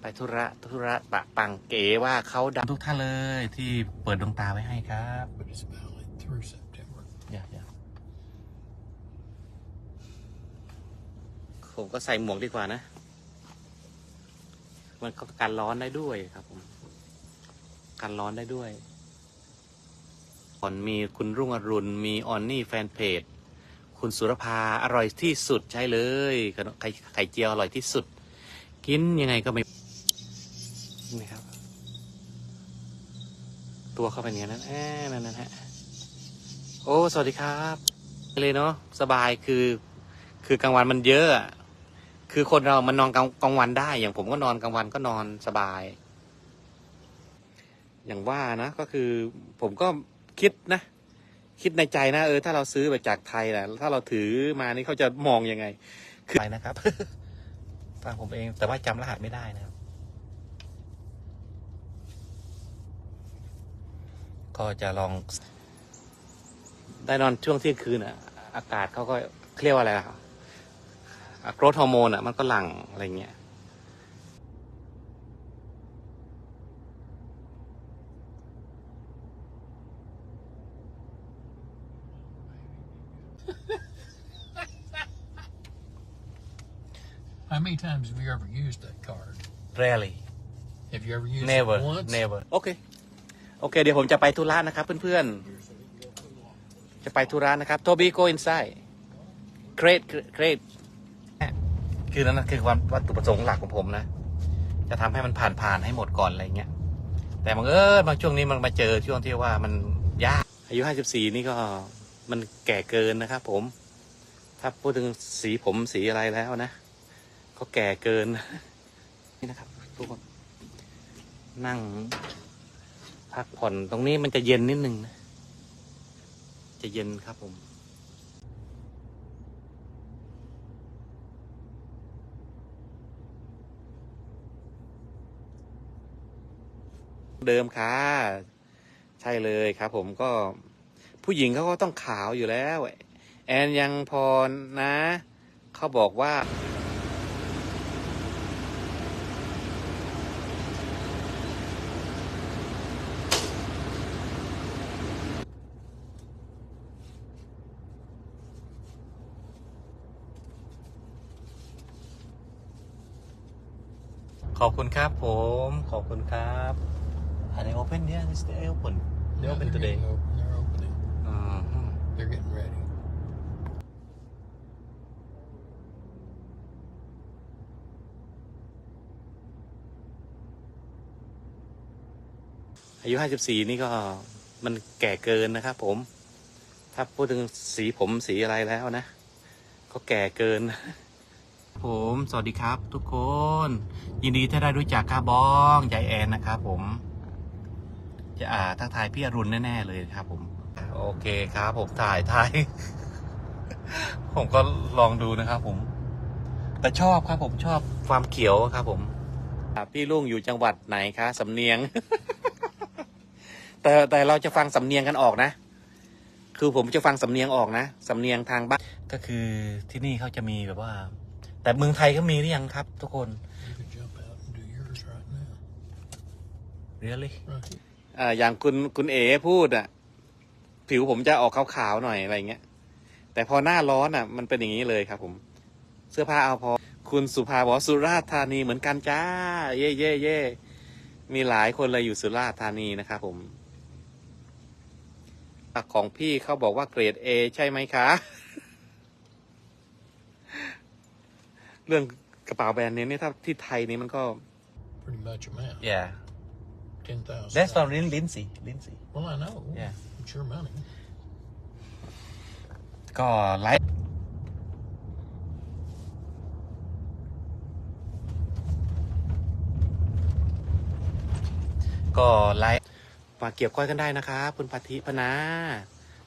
ไปธุระธุระปะปังเก๋ว่าเขาดังทุกท่านเลยที่เปิดดวงตาไว้ให้ครับ but it's valid through September. อย่าอย่าผมก็ใส่หมวกดีกว่านะ มันก็กันร้อนได้ด้วยครับผมกันร้อนได้ด้วยก่อนมีคุณรุ่งอรุณ มีออนนี่แฟนเพจ คุณสุรภาอร่อยที่สุดใช่เลยขนมไข่ไข่เจียวอร่อยที่สุด กินยังไงก็ไม่ นี่ครับ ตัวเข้าไปอย่างนั้นแอนั่นนะฮะโอ้ สวัสดีครับ เลยเนาะสบายคือ คือกลางวันมันเยอะคือคนเรามันนอนกลางกลางวันได้ อย่างผมก็นอนกลางวันก็นอนสบาย อย่างว่านะก็คือ ผมก็คิดนะ คิดในใจนะเออถ้าเราซื้อมาจากไทยนะถ้าเราถือมานี่เขาจะมองยังไง คือไรนะครับฟังผมเองแต่ว่าจำรหัสไม่ได้นะครับ ก็จะลอง ได้นอนช่วงเที่ยงคืนอะ อากาศเขาก็เครียกว่าอะไรอะโกรทฮอร์โมนอะ มันก็หลั่งอะไรเงี้ย How many times have you ever used that card? rarely Have you ever used never it once? never โอเค โอเค เดี๋ยวผมจะไปธุระนะครับเพื่อนๆ จะไปธุระนะครับ โทบี้ go inside great great คือนั่นนะคือความวัตถุประสงค์หลักของผมนะ จะทำให้มันผ่านผ่านๆให้หมดก่อนอะไรเงี้ย แต่บังเอิญบางช่วงนี้มันมาเจอช่วงที่ว่ามันยาก อายุห้าสิบสี่นี่ก็มันแก่เกินนะครับผม ถ้าพูดถึงสีผมสีอะไรแล้วนะ ก็แก่เกิน นี่นะครับทุกคน นั่ง พักผ่อนตรงนี้มันจะเย็นนิดนึงนะ จะเย็นครับผมเดิมค่ะ ใช่เลยครับผมก็ผู้หญิงเขาก็ต้องขาวอยู่แล้ว แอนยังพอนะ เขาบอกว่า ขอบคุณครับผม ขอบคุณครับอันนี้ open yeah it's the open they Yeah, open they're today getting open. They're opening. อืม They're getting ready. อายุห้าสิบสี่นี่ก็มันแก่เกินนะครับผม ถ้าพูดถึงสีผมสีอะไรแล้วนะ ก็แก่เกิน ผม สวัสดีครับทุกคน ยินดีที่ได้รู้จักครับบองยายแอนนะครับผม จะอ่าทักทายพี่อรุณแน่ ๆ เลยครับ ผม โอเคครับผมถ่ายถ่าย ผมก็ลองดูนะครับ ผม แต่ชอบครับผมชอบความเขียวครับ ผมพี่ลุงอยู่จังหวัดไหนคะสำเนียง แต่แต่เราจะฟังสำเนียงกันออกนะคือผมจะฟังสำเนียงออกนะสำเนียงทางบ้านก็คือที่นี่เขาจะมีแบบว่า แต่เมืองไทยก็มีหรือยังครับ ทุกคน You could jump out and do yours right now. really Right here. อ่าอย่างคุณคุณเอ๋พูดอะ ผิวผมจะออกขาวๆหน่อยอะไรเงี้ย แต่พอหน้าร้อนอะ มันเป็นอย่างนี้เลยครับผม เสื้อผ้าเอาพอ คุณสุภาบอกว่าสุราษฎร์ธานีเหมือนกันจ้า เย่เย่เย่มีหลายคนเลยอยู่สุราษฎร์ธานีนะครับผมของพี่เขาบอกว่าเกรด A ใช่ไหมคะ เรื่องกระเป๋าแบรนด์เนมนี่ถ้าที่ไทยนี่มันก็ Pretty much amount. yeah Ten thousand. that's from Lin Lindsay Lindsay Well, I know. Yeah. It's your money. ก็ไลฟ์ ก็ไลฟ์ มาเกี่ยวก้อยกันได้นะครับคุณพัทธิพนา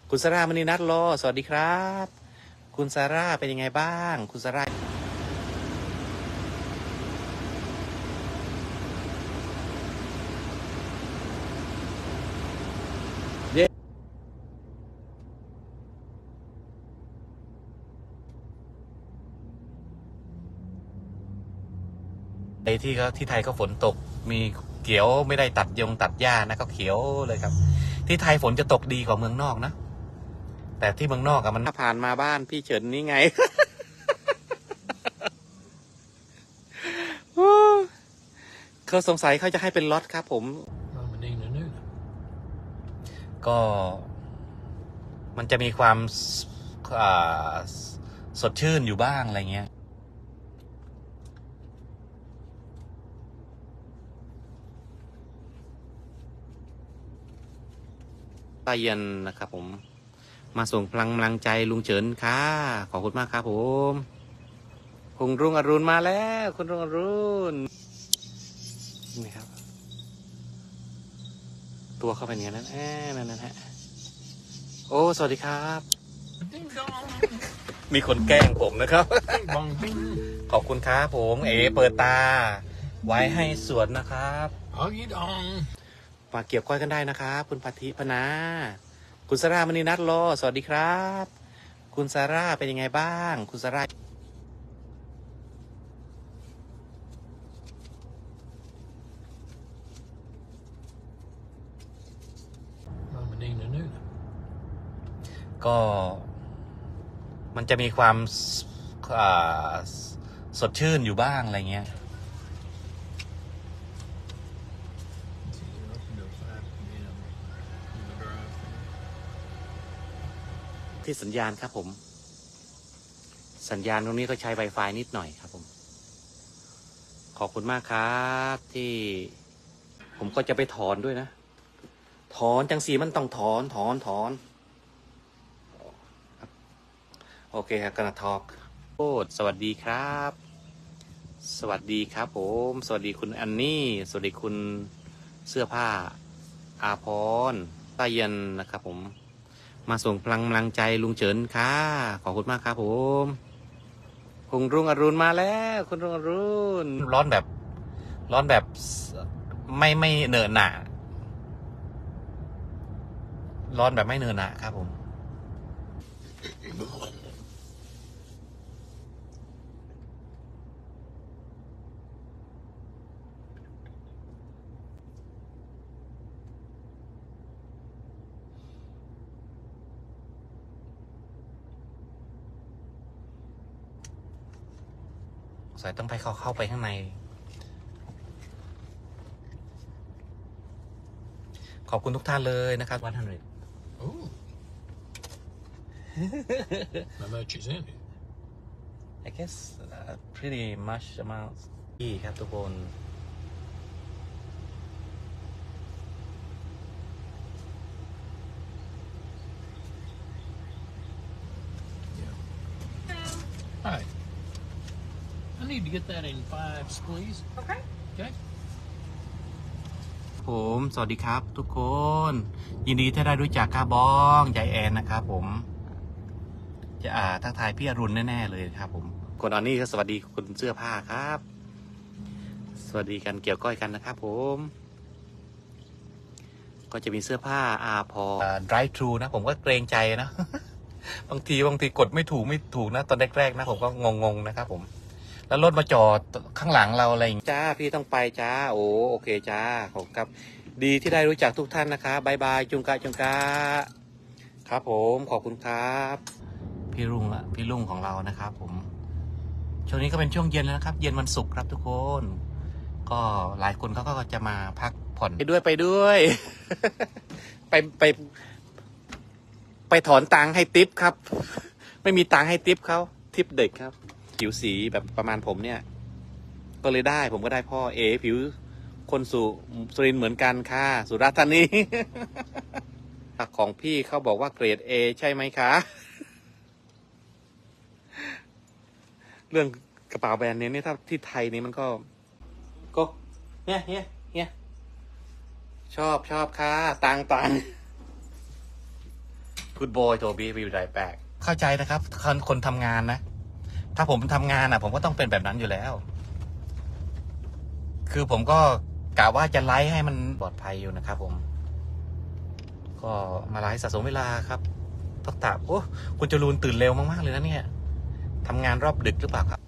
คุณสารามณีนัทโลสวัสดีครับ คุณซาร่าเป็นยังไงบ้าง คุณซาร่า ที่เขาที่ไทยก็ฝนตก มีเขียวไม่ได้ตัดยงตัดหญ้านะก็เขียวเลยครับ ที่ไทยฝนจะตกดีกว่าเมืองนอกนะ แต่ที่เมืองนอกอะมันผ่านมาบ้านพี่เฉินนี่ไงเขาสงสัยเขาจะให้เป็นล็อตครับ ผม Mama Nina Nuna. ก็มันจะมีความสอ่าสดชื่นอยู่บ้างอะไรเงี้ยาเย็นนะครับ ผม มาส่งพลังกำลังใจลุงเฉินค่ะขอบคุณมากครับผมคุณรุ่งอรุณมาแล้ว คุณรุ่งอรุณนี่ครับ ตัวเข้าไปเนี่ยนั้นแอบนั่นนะฮะโอ้ สวัสดีครับ มีคนแกล้งผมนะครับ ขอบคุณครับผม เอ๋เปิดตา ไว้ให้สวนนะครับ Oggy dong. มาเกี่ยวก้อยกันได้นะครับ คุณพัทธิพนา คุณสารามณีนัทโลสวัสดีครับ คุณซาร่าเป็นยังไงบ้าง คุณซาร่า Mama Nina Nuna. ก็มันจะมีความสอ่าสดชื่นอยู่บ้างอะไรเงี้ย ที่สัญญาณครับผม สัญญาณตรงนี้ก็ใช้ Wi-Fi นิดหน่อยครับผม ขอบคุณมากครับที่ผมก็จะไปถอนด้วยนะ ถอนจังสีมันต้องถอนถอนถอนโอเคครับกระทอกโอ้สวัสดีครับ สวัสดีครับผม สวัสดีคุณอันนี่ สวัสดีคุณเสื้อผ้า อาพรป้าเย็นนะครับผม มาส่งพลังกำลังใจลุงเฉินค่ะ ขอบคุณมากครับผมคุณรุ่งอรุณมาแล้ว คุณรุ่งอรุณร้อนแบบ ร้อนแบบไม่ไม่เนินหนาร้อนแบบไม่เนินหนาครับผม สายต้องไปเข้าเข้าไปข้างใน ขอบคุณทุกท่านเลยนะครับ100 Ooh. How much is in it? I guess uh, pretty much amount ที่ครับทุกคน Hi. I need to get that in fives, please. Okay. Okay. ผม สวัสดีครับทุกคน ยินดีที่ได้รู้จักครับบ้องยายแอนนะครับผม จะอ่าทักทายพี่อรุณแน่ๆเลยครับผมคนอันนี้ก็สวัสดีคุณเสื้อผ้าครับ สวัสดีกันเกี่ยวก้อยกันนะครับผม ก็จะมีเสื้อผ้าอาพอ drive thru นะ ผมก็เกรงใจนะ บางทีบางทีกดไม่ถูกไม่ถูกนะ ตอนแรกๆนะ ผมก็งงๆนะครับผม แล้วรถมาจอดข้างหลังเราอะไรอย่างงี้จ้าพี่ต้องไปจ้า โอ้โอเคจ้าขอบคุณครับ ดีที่ได้รู้จักทุกท่านนะครับบายบายจุงกะจุงกะครับผมขอบคุณครับ พี่รุ่งละพี่รุ่งของเรานะครับผมช่วงนี้ก็เป็นช่วงเย็นแล้วนะครับ เย็นวันศุกร์ครับทุกคน ก็หลายคนเขาก็จะมาพักผ่อนไปด้วยไปด้วย ไปไป ไปถอนตังค์ให้ติปครับ ไม่มีตังค์ให้ติปเขาทิปเด็กครับ ผิวสีแบบประมาณผมเนี่ย ก็เลยได้ผมก็ได้พ่อเอ ผิวคนสุสุรินทร์เหมือนกันค่ะ สุราษฎร์ธานีของพี่เขาบอกว่าเกรดเอใช่ไหมคะ เรื่องกระเป๋าแบรนด์เนมเนี่ยถ้าที่ไทยนี่มันก็ ก็เนี่ยเนี่ยเนี่ยชอบชอบค่ะตังตัง Good boy โทบี้วิวไดแบกเข้าใจนะครับ คนคนทำงานนะ ถ้าผมทำงานอะ ผมก็ต้องเป็นแบบนั้นอยู่แล้ว คือผมก็กะว่าจะไลฟ์ให้มันปลอดภัยอยู่นะครับ ผม ก็มาไลฟ์สะสมเวลาครับต้องตาโอ้คุณจรูนตื่นเร็วมากๆเลยนะเนี่ยทำงานรอบดึกหรือเปล่าครับ